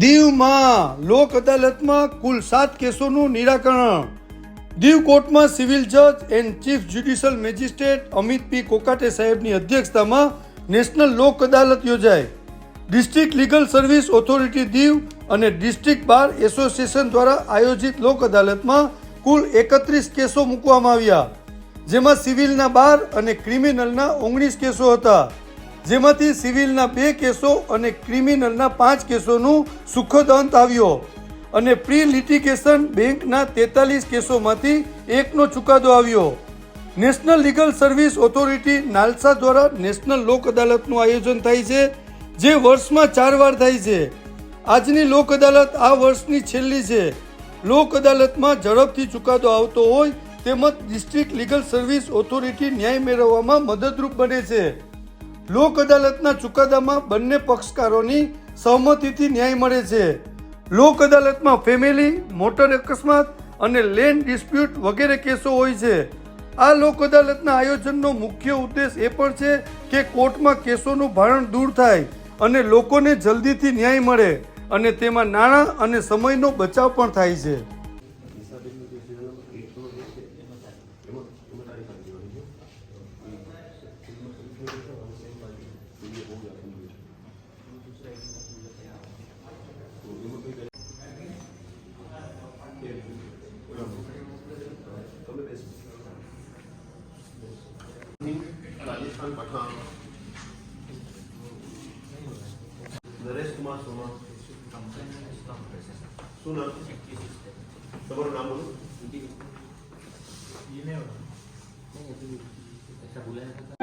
દીવમાં લોક અદાલતમાં કુલ સાત કેસોનું નિરાકરણ. દીવ કોર્ટમાં સિવિલ જજ and chief judicial magistrate Amit P Kokate સાહેબની અધ્યક્ષતામાં નેશનલ લોક અદાલત યોજાઈ. District legal service authority Diu અને ડિસ્ટ્રિક્ટ બાર એસોસિએશન દ્વારા આયોજિત લોક અદાલતમાં કુલ એકત્રીસ કેસો મૂકવામાં આવ્યા, જેમાં સિવિલના બાર અને ક્રિમિનલના ઓગણીસ કેસો હતા. જેમાંથી સિવિલના બે કેસો અને ક્રિમિનલના પાંચ કેસોનું સુખદ અંત આવ્યો. અને પ્રી લિટિગેશન બેંકના તેતાલીસ કેસોમાંથી એકનો ચુકાદો આવ્યો. National legal service authority NALSA દ્વારા નેશનલ લોક અદાલતનું આયોજન થાય છે, જે વર્ષમાં ચાર વાર થાય છે. આજની લોક અદાલત આ વર્ષની છેલ્લી છે. લોક અદાલતમાં ઝડપથી ચુકાદો આવતો હોય તેમજ ડિસ્ટ્રિક્ટ લીગલ સર્વિસ ઓથોરિટી ન્યાય મેળવવામાં મદદરૂપ બને છે. લોક અદાલતના ચુકાદામાં બંને પક્ષકારોની સહમતિથી ન્યાય મળે છે. લોક અદાલતમાં ફેમિલી, મોટર અકસ્માત અને લેન્ડ ડિસ્પ્યુટ વગેરે કેસો હોય છે. આ લોક અદાલતના આયોજનનો મુખ્ય ઉદ્દેશ એ પણ છે કે કોર્ટમાં કેસોનું ભારણ દૂર થાય અને લોકોને જલ્દીથી ન્યાય મળે અને તેમાં નાણાં અને સમયનો બચાવ પણ થાય છે. રાજસ્થાન પઠાણ નરેશ કુમાર સોમા શું નામ તમારું નામ બોલો ऐसा बुलाया था